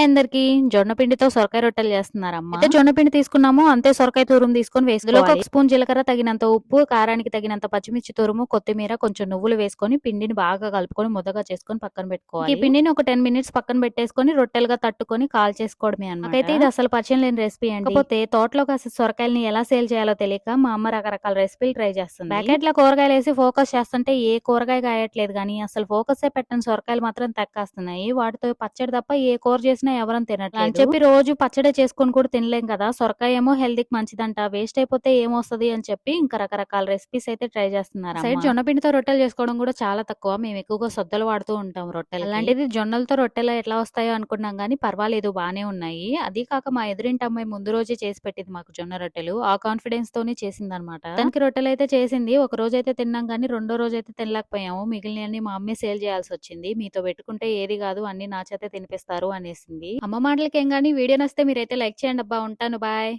Hi అందరికి. జొన్న పిండితో సొరకాయ రొట్టెలు చేస్తున్నారమ్మా. అయితే జొన్న పిండి తీసుకున్నాము అంతే సొరకాయ తురుము తీసుకొని వేసుకోవాలి. ఒక స్పూన్ జీలకర్ర తగినంత ఉప్పు కారానికి తగినంత పచ్చిమిర్చి తురుము కొత్తిమీర కొంచెం నువ్వులు వేసుకొని పిండిని బాగా కలుపుకొని ముద్దగా చేసుకొని పక్కన పెట్టుకోవాలి. ఈ పిండిని ఒక టెన్ మినిట్స్ పక్కన పెట్టేసుకొని రొట్టెలుగా తట్టుకొని కాల్ చేసుకోవడమే అన్నమాట. అయితే ఇది అసలు పరిచయం లేని రెసిపీ అండి. కాకపోతే తోటలో కాసే సొరకాయలని ఎలా సేల్ చేయాలో తెలియక మా అమ్మ రకరకాల రెసిపీలు ట్రై చేస్తుంది. ప్యాకెట్లో కూరగాయలు వేసి ఫోకస్ చేస్తుంటే ఏ కూరగాయ కాయట్లేదు కానీ అసలు ఫోకస్ పెట్టని సొరకాయలు మాత్రం తక్కేస్తున్నాయి. వాటితో పచ్చడి తప్ప ఏ కూర చేసినా ఎవరం తినట్లేదు. అని చెప్పి రోజు పచ్చడి చేసుకొని కూడా తినలేం కదా. సొరకాయ ఏమో హెల్తీకి మంచిదంట. వేస్ట్ అయిపోతే ఏమొస్తది అని చెప్పి ఇంకా రకరకాల రెసిపీస్ అయితే ట్రై చేస్తున్నారు సైడ్ జొన్న పిండితో రొట్టెలు చేసుకోవడం కూడా చాలా తక్కువ. మేము ఎక్కువగా సొద్దలు వాడుతూ ఉంటాం రొట్టెలు అలాంటిది జొన్నలతో రొట్టెలు ఎట్లా వస్తాయో అనుకున్నాం కానీ పర్వాలేదు బానే ఉన్నాయి. అది కాక మా ఎదురింటి అమ్మాయి ముందు రోజే చేసి పెట్టింది మాకు జొన్న రొట్టెలు. ఆ కాన్ఫిడెన్స్ తోనే చేసింది అనమాట దానికి రొట్టెలు అయితే చేసింది. ఒక రోజు అయితే తిన్నాం కానీ రెండో రోజు అయితే తినలేకపోయాము. మిగిలిన మా అమ్మే సేల్ చేయాల్సి వచ్చింది. మీతో పెట్టుకుంటే ఏది కాదు అన్ని నా చేతే తినిపిస్తారు అనేసింది. అమ్మ మాటలకేం కానీ వీడియో నస్తే మీరైతే లైక్ చేయండి అబ్బా. ఉంటాను. బాయ్.